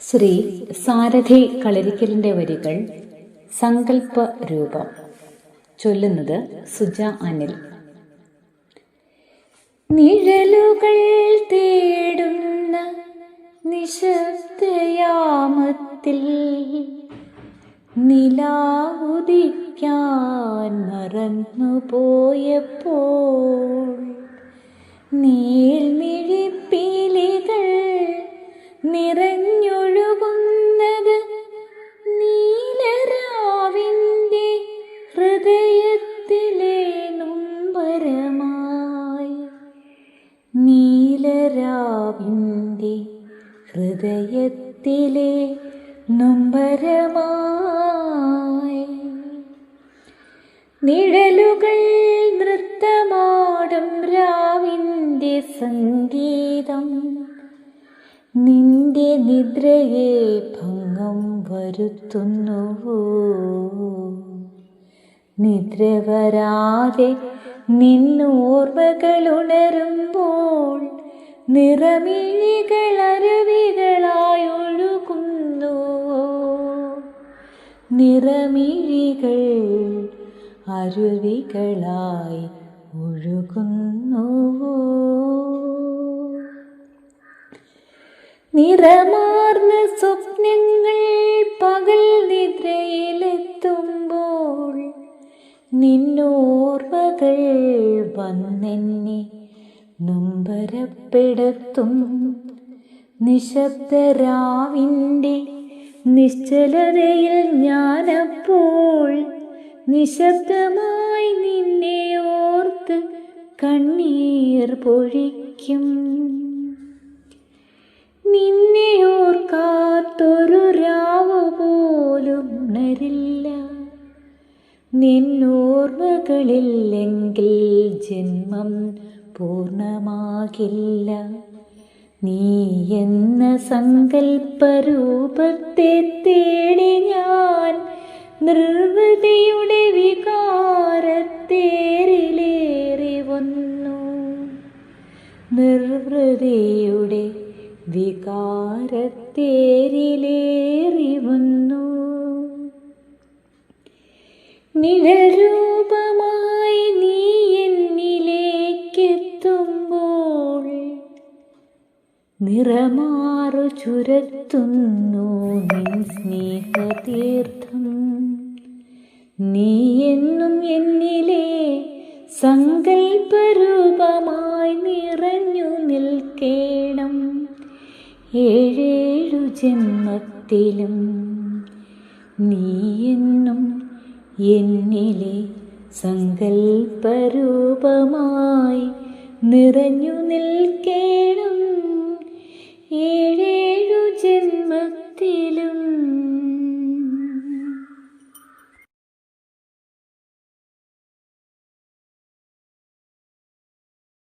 ശ്രീ സാരഥി കളരിക്കലിന്റെ വരികൾ സങ്കല്പ രൂപം. ചൊല്ലുന്നത് സുജ അനിൽ. നിഴലുകൾ തേടുന്ന നിശബ്ദയാമത്തിൽ നിലാവുദിക്കാൻ മറന്നു പോയപ്പോൾ നിറഞ്ഞ ഹൃദയത്തിലെ നൊമ്പരമായി നീലരാവിന്റെ ഹൃദയത്തിലെ നൊമ്പരമായി നിഴലുകൾ നൃത്തമാടും രാവിന്റെ സംഗീതം. നിന്റെ നിദ്രയെ ഭംഗം വരുത്തുന്നുവോ? നിദ്ര വരാതെ നിന്നോർമ്മകളുണരുമ്പോൾ നിറമിഴികൾ അരുവികളായി ഒഴുകുന്നു. നിറമിഴികൾ അരുവികളായി ഒഴുകുന്നുവോ നിറമാർന്ന സ്വപ്നങ്ങൾ പകൽ നിന്നോർമ്മകൾ വന്നെന്നെ നൊമ്പരപ്പെടുത്തും. നിശബ്ദരാവിന്റെ നിശ്ചലതയിൽ ഞാനപ്പോൾ നിശബ്ദമായി നിന്നെ ഓർത്ത് കണ്ണീർ പൊഴിക്കും. നിന്നെ ഓർക്കാത്തൊരു നിന്നോർമ്മകളില്ലെങ്കിൽ ജന്മം പൂർണമാകില്ല നീ എന്ന സങ്കല്പരൂപത്തെ തേടി ഞാൻ നിർവൃതിയുടെ വികാരത്തേറിലേറി വന്നു. നിർവൃതിയുടെ വികാരത്തേരിലേറി വന്നു. നിഴൽ നിറമാറു ചുരത്തുന്നു നിൻ സ്നേഹതീർത്ഥം. നീ എന്നും എന്നിലെ സങ്കൽപ്പരൂപമായി നിറഞ്ഞു നിൽക്കേണം. ഏഴേഴു ജന്മത്തിലും നീ എന്നും എന്നിലെ സങ്കൽപ്പരൂപമായി നിറഞ്ഞു നിൽക്കേണം.